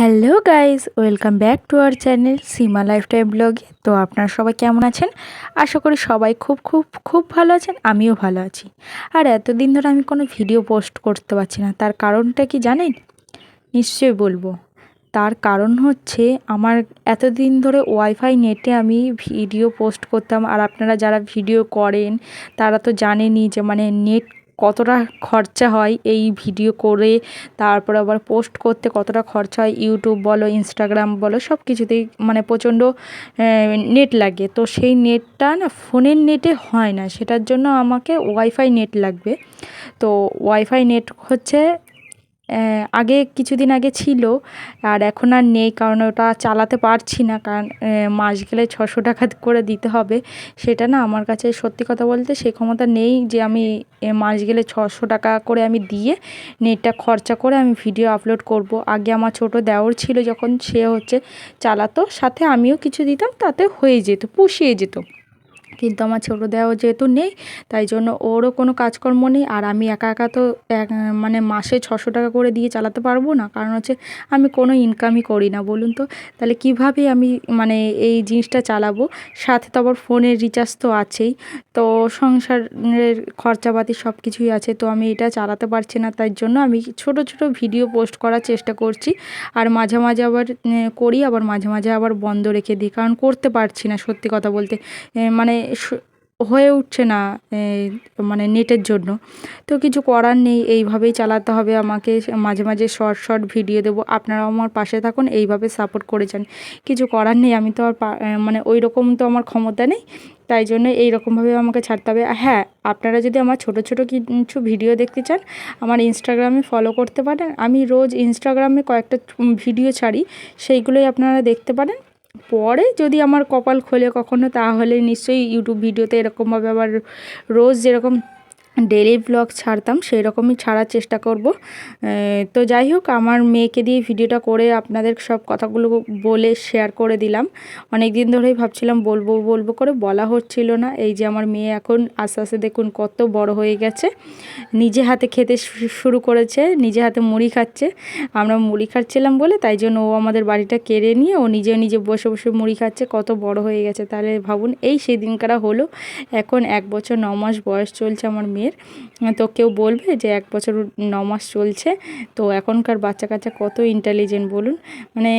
Hello guys, welcome back to our channel Seema lifetime ব্লগে। তো আপনারা সবাই কেমন আছেন? আশা করি সবাই খুব খুব খুব ভালো আছেন, আমিও ভালো আছি। আর এতদিন ধরে আমি কোনো ভিডিও পোস্ট করতে পারছি না, তার কারণটা কি জানেন? নিশ্চয়ই বলব। তার কারণ হচ্ছে আমার এতদিন ধরে ওয়াইফাই নেটে আমি ভিডিও পোস্ট করতাম, আর আপনারা যারা ভিডিও করেন, তারা তো জানেনই যে মানে নেট কতটা খরচা হয় এই ভিডিও করে, তারপর আবার পোস্ট করতে কতটা খরচা হয়, ইউটিউব বলো, ইনস্টাগ্রাম বলো, সব কিছুতেই মানে প্রচণ্ড নেট লাগে। তো সেই নেটটা না ফোনের নেটে হয় না, সেটার জন্য আমাকে ওয়াইফাই নেট লাগবে। তো ওয়াইফাই নেট হচ্ছে আগে কিছুদিন আগে ছিল, আর এখন আর নেই কারণ ওটা চালাতে পারছি না, কারণ মাস গেলে ছশো টাকা করে দিতে হবে। সেটা না আমার কাছে সত্যি কথা বলতে সেই ক্ষমতা নেই যে আমি মাস গেলে ছশো টাকা করে আমি দিয়ে নেটটা খরচা করে আমি ভিডিও আপলোড করব। আগে আমার ছোট দেওর ছিল যখন সে হচ্ছে চালাতো, সাথে আমিও কিছু দিতাম, তাতে হয়ে যেত, পুষিয়ে যেত। কিন্তু আমার ছোটো দেওয়া যেহেতু নেই, তাই জন্য ওরও কোনো কাজকর্ম নেই। আর আমি একা একা তো এক মানে মাসে ছশো টাকা করে দিয়ে চালাতে পারব না। কারণ হচ্ছে আমি কোনো ইনকামই করি না, বলুন তো। তাহলে কীভাবে আমি মানে এই জিনিসটা চালাবো? সাথে তো আবার ফোনের রিচার্জ তো আছেই। তো সংসারের খরচাপাতি সব কিছুই আছে, তো আমি এটা চালাতে পারছি না। তাই জন্য আমি ছোট ছোট ভিডিও পোস্ট করার চেষ্টা করছি। আর মাঝে মাঝে আবার করি, আবার মাঝে মাঝে আবার বন্ধ রেখে দিই। কারণ করতে পারছি না, সত্যি কথা বলতে। মানে হয়ে উঠছে না মানে নেটের জন্য। তো কিছু করার নেই, এইভাবেই চালাতে হবে আমাকে। মাঝে মাঝে শর্ট শর্ট ভিডিও দেবো। আপনারাও আমার পাশে থাকুন, এইভাবে সাপোর্ট করে যান। কিছু করার নেই, আমি তো আর মানে ওই রকম তো আমার ক্ষমতা নেই। তাই জন্য এই রকমভাবে আমাকে ছাড়তে হবে। হ্যাঁ আপনারা যদি আমার ছোট ছোট কিছু ভিডিও দেখতে চান, আমার ইনস্টাগ্রামে ফলো করতে পারেন। আমি রোজ ইনস্টাগ্রামে কয়েকটা ভিডিও ছাড়ি, সেইগুলোই আপনারা দেখতে পারেন। পরে যদি আমার কপাল খোলে কখনো তাহলে নিশ্চয়ই ইউটিউব ভিডিওতে এরকমভাবে আবার রোজ যেরকম ডেলি ব্লগ ছাড়তাম সেই রকমই ছাড়ার চেষ্টা করব। তো যাই হোক, আমার মেয়েকে দিয়ে ভিডিওটা করে আপনাদের সব কথাগুলো বলে শেয়ার করে দিলাম। অনেক দিন ধরেই ভাবছিলাম বলব বলব করে বলা হচ্ছিল না। এই যে আমার মেয়ে এখন আস্তে আস্তে দেখুন কত বড় হয়ে গেছে। নিজে হাতে খেতে শুরু করেছে, নিজে হাতে মুড়ি খাচ্ছে। আমরা মুড়ি খাচ্ছিলাম বলে, তাই জন্য ও আমাদের বাড়িটা কেড়ে নিয়ে ও নিজে নিজে বসে বসে মুড়ি খাচ্ছে, কত বড় হয়ে গেছে। তাহলে ভাবুন, এই সেদিনকারা হলো। এখন এক বছর, ন মাস বয়স চলছে আমার মেয়ের। মেয়ের। তো কেউ বলবে যে এক বছর ন মাস চলছে। তো এখনকার বাচ্চা কাচ্চা কত ইন্টেলিজেন্ট বলুন। মানে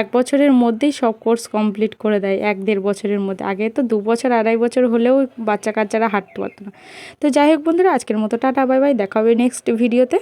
এক বছরের মধ্যেই সব কোর্স কমপ্লিট করে দেয়, এক দেড় বছরের মধ্যে। আগে তো দু বছর, আড়াই বছর হলেও বাচ্চা কাচ্চারা হাঁটতে পারতো না। তো যাই হোক বন্ধুরা, আজকের মতো টাটা, বাই বাই, দেখা হবে নেক্সট ভিডিওতে